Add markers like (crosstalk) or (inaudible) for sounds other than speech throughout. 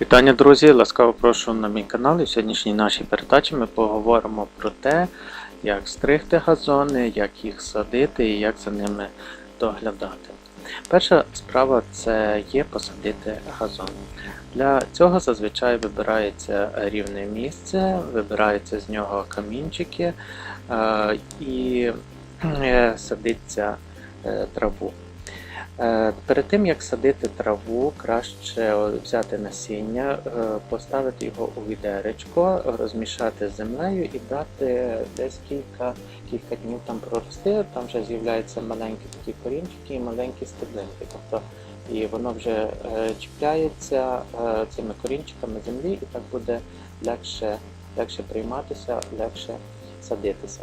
Вітання, друзі! Ласкаво прошу на мій канал. І в сьогоднішній нашій передачі ми поговоримо про те, як стригти газони, як їх садити і як за ними доглядати. Перша справа це є посадити газон. Для цього зазвичай вибирається рівне місце, вибираються з нього камінчики і е, садиться е, траву. Е, Перед тим як садити траву, краще взяти насіння, е, поставити його у відеречко, розмішати з землею і дати десь кілька, кілька днів там прорости. Там вже з'являються маленькі такі корінчики і маленькі стеблинки. Тобто і воно вже е, чіпляється цими корінчиками землі, і так буде легше, легше прийматися, легше садитися.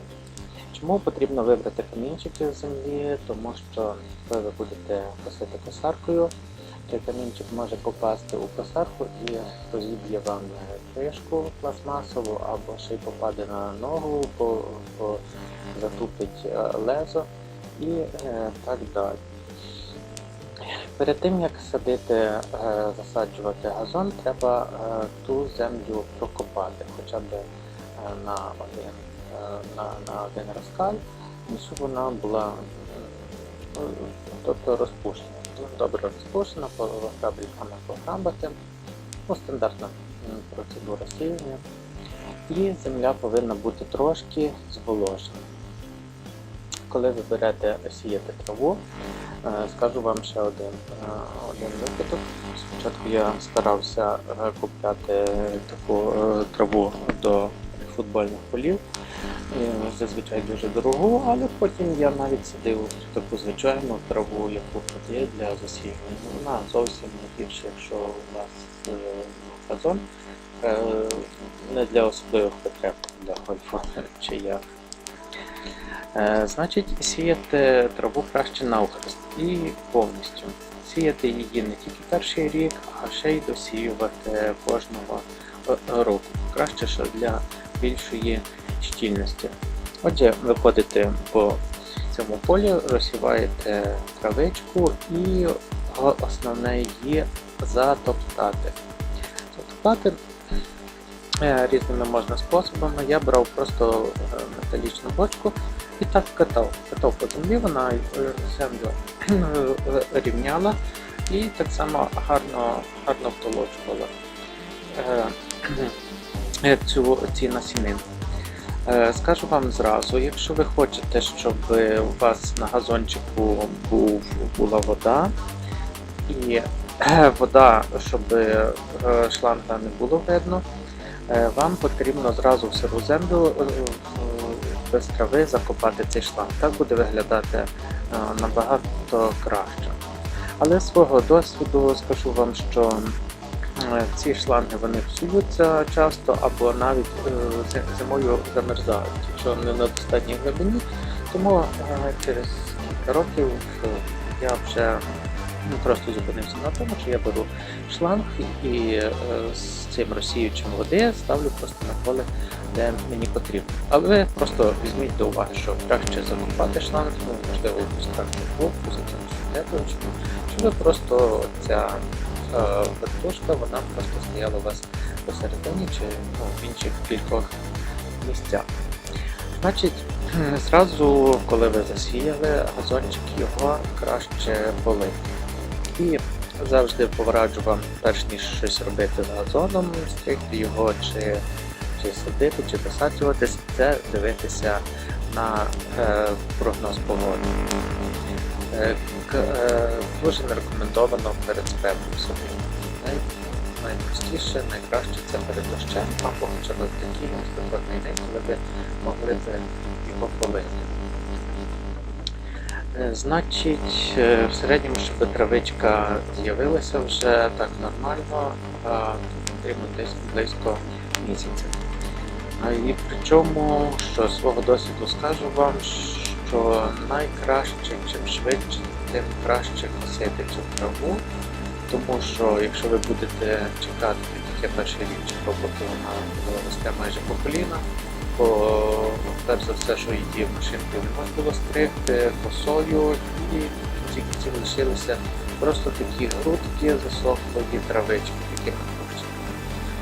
Чому потрібно вибрати камінчики з землі? Тому що коли ви будете косити косаркою, той камінчик може попасти у косарку і розіб'є вам кришку пластмасову або ще й попаде на ногу, по, по, затупить е, лезо і е, так далі. Перед тим як садити, е, засаджувати газон, треба е, ту землю прокопати хоча б на один на, на один розкаль, і щоб вона була е, тобто розпушена. Добре розпушена, по грабельками пограбати. Ну, стандартна процедура сіяння. І земля повинна бути трошки зволожена. Коли ви берете сіяти траву, е, скажу вам ще один, е, один випадок. Спочатку я старався е, купляти таку е, траву до футбольних полів. Е, Зазвичай дуже дорогу, але потім я навіть садив таку звичайну траву, яку продають для засіювання. Вона зовсім не гірша, якщо у вас е, газон, е, не для особливих потреб для гольфу чи як. Е, Значить, сіяти траву краще навхрест і повністю. Сіяти її не тільки перший рік, а ще й досіювати кожного е, року. Краще, що для більшої щільності. Отже, виходите по цьому полі, розсіваєте травичку і основне її затоптати. Затоптати е, різними можна способами. Я брав просто е, металічну бочку і так катав. Катав по землі, вона е, землю рівняла і так само гарно, гарно втолочувала цю, ці насінини. Е, Скажу вам зразу, якщо ви хочете, щоб у вас на газончику був, була вода, і е, вода, щоб е, шланга не було видно, вам потрібно зразу в сиру землю без трави закопати цей шланг. Так буде виглядати набагато краще. Але з свого досвіду скажу вам, що Е, Ці шланги вони псуються часто або навіть е, зимою замерзають, якщо не на достатній глибині. Тому е, через кілька років я вже ну, просто зупинився на тому, що я беру шланг і е, з цим розсіючим води ставлю просто на поле, де мені потрібно. Але ви просто візьміть до уваги, що краще закупати шланг, ну, можливо, якусь трактор заточку, щоб просто ця вертушка, вона просто стояла у вас посередині чи ну, в інших кількох місцях. Значить, (clears throat) зразу, коли ви засіяли газончик, його краще полити. І завжди пораджу вам, перш ніж щось робити з газоном, стригти його чи, чи садити, чи досаджувати, це дивитися на е, прогноз погоди. Е, е, Дуже не рекомендовано перед садити. Найпростіше, найкраще це перед дощем або хоча б такий спекотний день, коли ви могли б його полити. Е, Значить, в середньому, щоб травичка з'явилася вже так нормально, потрібно десь близько місяця. І причому, що свого досвіду скажу вам, що найкраще, чим швидше, тим краще косити цю траву, тому що якщо ви будете чекати, так як я поки вона росте майже по коліна, бо перш за все, що її машинкою не можна було стригти, косою, і в кінці кінців лишилися просто такі грудки засохлої травички, на курці.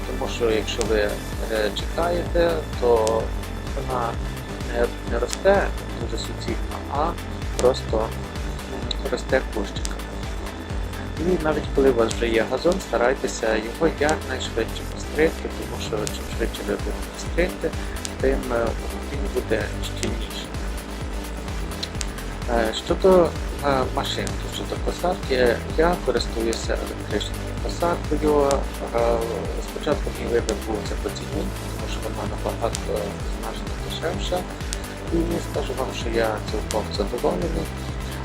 тому що якщо ви е, чекаєте, то вона не, не росте дуже суцільно, а просто росте кущиками. І навіть коли у вас вже є газон, старайтеся його якнайшвидше постригти, тому що чим швидше ви будете стригти, тим е, він буде щільніший. Е, Щодо е, машинки, щодо посадки, я користуюся електричною посадкою. Спочатку мій вибір був це по ціні, тому що вона набагато значно дешевша. І скажу вам, що я цілком задоволений.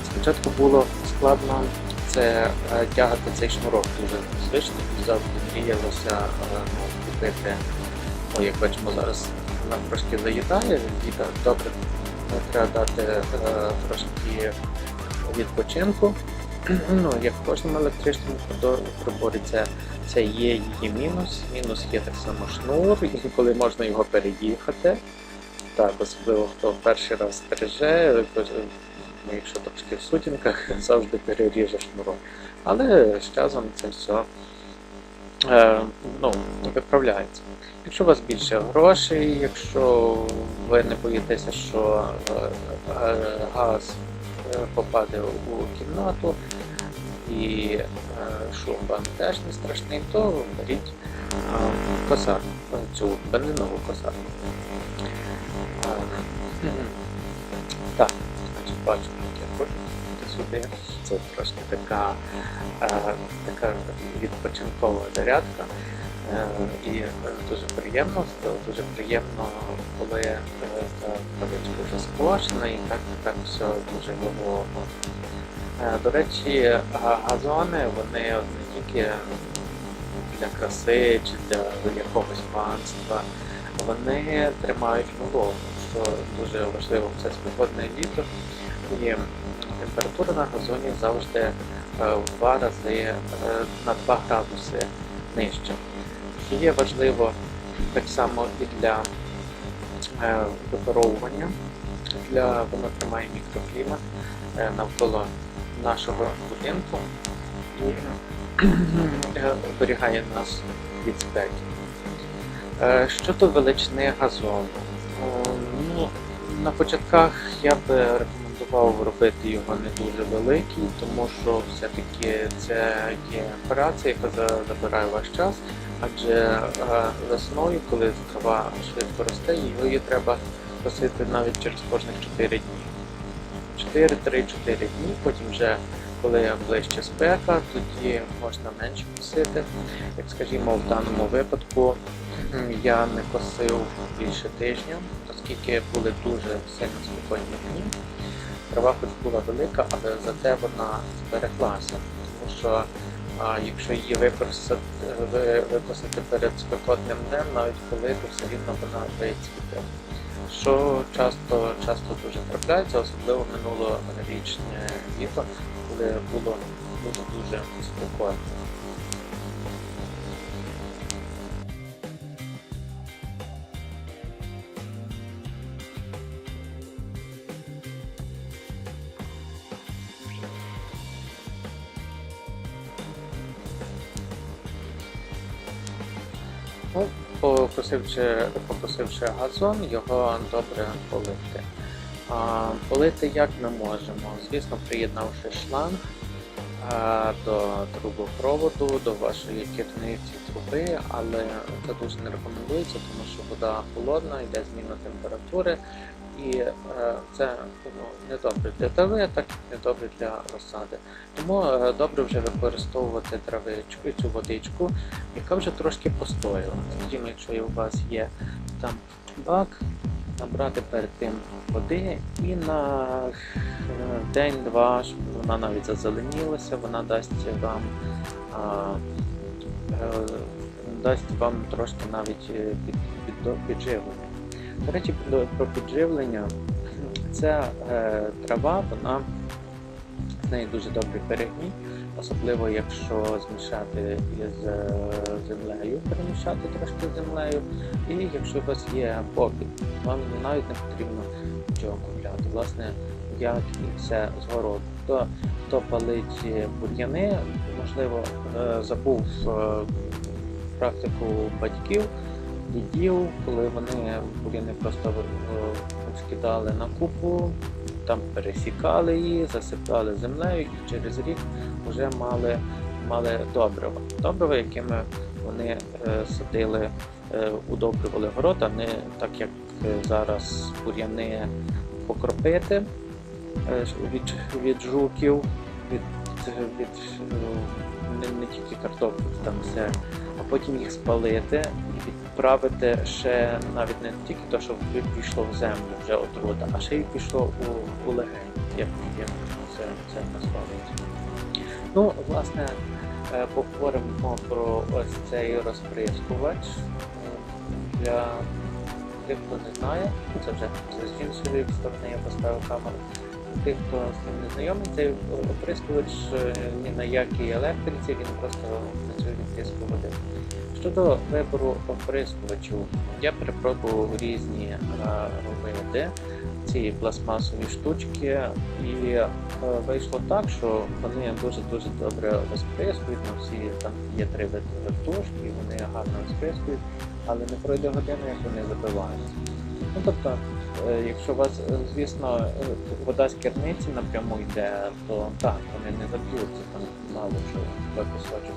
Спочатку було складно це е, тягати цей шнурок дуже звично, завжди мріялося е, ну, купити. О, як бачимо, зараз вона трошки заїдає, і так добре е, треба дати трошки відпочинку. (clears throat) Ну, як в кожному електричному приборі, це, це є її мінус. Мінус є так само шнур, коли можна його переїхати. Так, особливо хто перший раз стриже, ну, якщо трошки в сутінках, (laughs) завжди переріже шнурок. Але з часом це все е, ну, виправляється. Якщо у вас більше грошей, якщо ви не боїтеся, що е, е, газ е, попаде у кімнату і е, шум вам теж не страшний, то беріть е, косарку, цю бензинову косарку. Е, Так, значить, бачимо, як я хочу сюди. Це трошки така, е, така відпочинкова зарядка. Е, І е, дуже приємно, дуже приємно, коли е, та травичка вже скошена і так, так все дуже вимовно. До речі, газони вони не тільки для краси чи для якогось панства, вони тримають вологу, що дуже важливо в це спекотне літо. І температура на газоні завжди е, в два рази е, на 2 градуси нижча. Що є важливо так само і для е, випаровування, для воно тримає мікроклімат е, навколо нашого будинку і е, оберігає нас від спеки. Е, Щодо величини газону, Е, ну, на початках я би рекомендував робити його не дуже великий, тому що все-таки це є операція, яка забирає ваш час, адже е, весною, коли трава швидко росте, її треба косити навіть через кожних 4 дні. 4-3-4 дні, потім вже коли ближче спека, тоді можна менше косити. Як скажімо, в даному випадку я не косив більше тижня, оскільки були дуже сильно спокійні дні. Трава хоч була велика, але зате вона збереглася. Тому що а, якщо її використати, ви- викосити перед спекотним днем, навіть коли, то все рівно вона вицвіте. Що часто, часто дуже трапляється, особливо минулорічне літо, коли було дуже дуже спекотно. Покосивши, покосивши газон, його добре полити. А, полити як ми можемо? Звісно, приєднавши шланг а, до трубопроводу, до вашої керівниці труби, але це дуже не рекомендується, тому що вода холодна, йде зміна температури, і е, це ну, не добре для трави, так і не добре для розсади. Тому е, добре вже використовувати травичку і цю водичку, яка вже трошки постояла. Скажімо, якщо у вас є там бак, набрати перед тим води і на е, день-два, щоб вона навіть зазеленілася, вона дасть вам а, е, дасть вам трошки навіть е, під, під, підживлення. До речі, про- підживлення ця е, трава, вона з неї дуже добрий перегній, особливо якщо змішати із е, землею, перемішати трошки з землею. І якщо у вас є попіт, вам навіть не потрібно нічого купляти. Власне, як і все з городу. Хто, хто палить бур'яни, можливо, е, забув е, практику батьків, дідів, коли вони бур'яни просто е, скидали на купу, там пересікали її, засипали землею і через рік вже мали, мали добрива. Добрива, якими вони е, садили, е, удобрювали город, а не так як зараз бур'яни покропити від, від жуків, від, від не, не тільки картоплю, там все, а потім їх спалити і відправити ще навіть не тільки те, що пішло в землю вже отрута, а ще й пішло у, у легень, як, як це, це насправді. Ну, власне, е, поговоримо про ось цей розприскувач. Для тих, хто не знає, це вже з іншої сторони я поставив камеру. Тих, хто з ним не знайомий, цей оприскувач е, ні на якій електриці, він просто працює від тиску води. Щодо вибору оприскувачів, я перепробував різні е, види ці пластмасові штучки, і е, вийшло так, що вони дуже-дуже добре розприскують. На всі там є три види вертушки, вони гарно розприскують, але не пройде година, як вони забиваються. Ну тобто, якщо у вас, е, звісно, е, вода з керниці напряму йде, то так, вони не заб'ються, там мало що пісочок.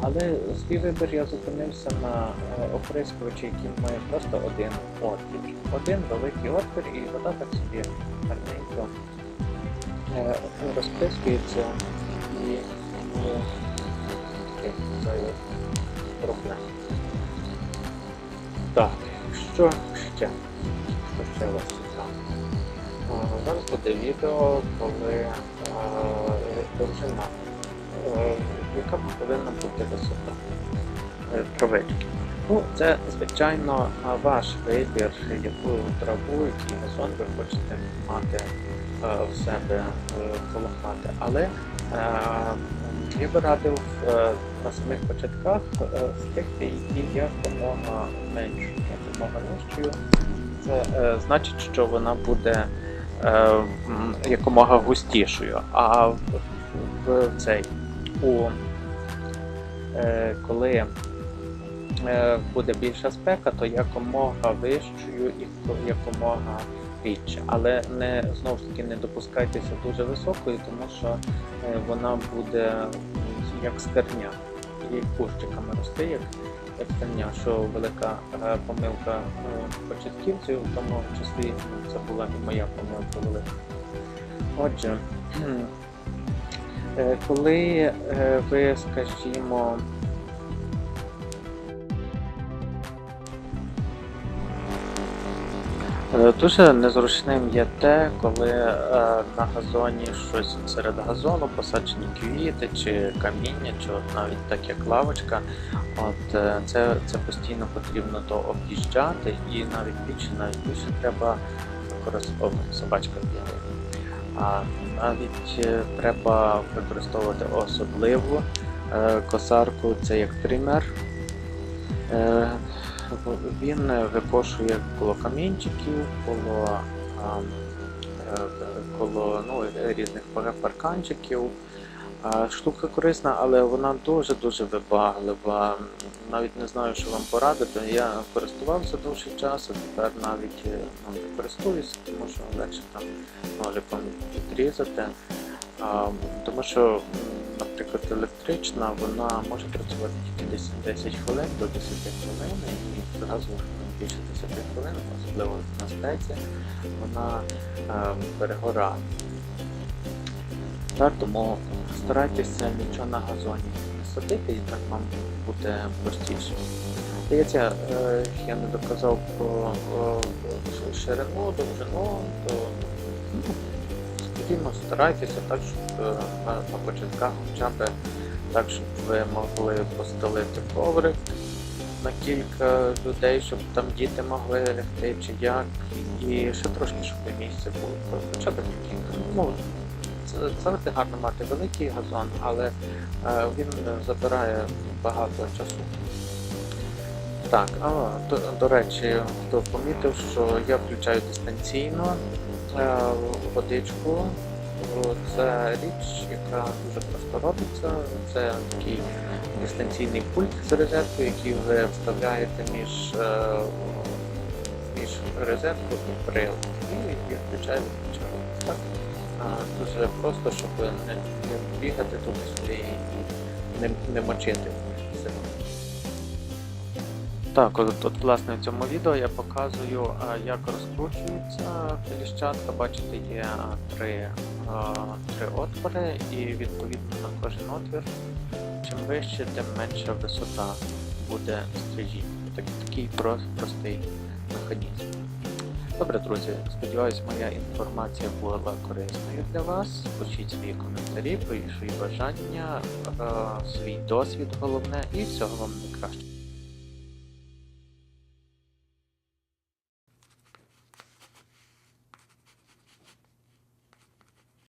Але свій вибір я зупинився на е, оприскувачі, який має просто один отвір. Один великий отвір, і вода так собі гарненько е, розприскується і е, це проблем. Так, що ще? Цікаво? Е, Зараз буде відео, коли е, довжина, е, яка повинна бути висота е, травички. Ну, це, звичайно, ваш вибір, яку траву, який газон ви хочете мати е, в себе е, коло хати. Але е, я би радив е, на самих початках е, стригти її якомога меншу, якомога нижчою. Це е, значить, що вона буде е, якомога густішою. А в, в цей у е, коли е, буде більша спека, то якомога вищою і якомога рідше. Але не знову ж таки не допускайтеся дуже високою, тому що е, вона буде як скарня і кущиками рости, як, скарня, що велика е, помилка е, початківців, в тому числі це була і моя помилка велика. Отже, (clears throat) е, коли ви, скажімо, Дуже незручним є те, коли е, на газоні щось серед газону посаджені квіти чи каміння, чи навіть так як лавочка. От е, це, це постійно потрібно то об'їжджати і навіть більше, навіть більше треба використовувати собачка. А навіть е, треба використовувати особливу е, косарку, це як тример. Він е, викошує коло камінчиків, коло, е, коло ну, різних парканчиків. Штука корисна, але вона дуже-дуже вибаглива. Навіть не знаю, що вам порадити. Я користувався довший час, а тепер навіть е, ну, не користуюся, тому що легше там ножиком відрізати. А, Тому що, наприклад, електрична, вона може працювати тільки десь 10 хвилин до 10 хвилин, зразу більше 10 хвилин, особливо на спеці, вона е, перегорає. Так, тому старайтеся нічого на газоні не садити, і так вам буде простіше. Здається, е, я не доказав про е, ширину, довжину, то ну, Скажімо, старайтеся так, щоб е, на, на початках хоча б так, щоб ви могли постелити коврик на кілька людей, щоб там діти могли лягти чи як. І ще трошки, щоб місце було. Хоча б кілька. Ну, завжди гарно мати великий газон, але е, він забирає багато часу. Так, а до, до речі, хто помітив, що я включаю дистанційно е, водичку це річ, яка дуже просто робиться. Це такий дистанційний пульт з розеткою, який ви вставляєте між, е, між розеткою і прилад. І відключаєте. Так. Дуже просто, щоб не, бігати туди-сюди і не, не мочити. Так, от, от власне в цьому відео я показую, як розкручується коліщатка. Бачите, є три, три отвори, і відповідно на кожен отвір, чим вище, тим менша висота буде стрижі. Так, такий про- простий механізм. Добре, друзі, сподіваюсь, моя інформація була корисною для вас. Пишіть свої коментарі, свої бажання, е, свій досвід головне і всього вам найкращого.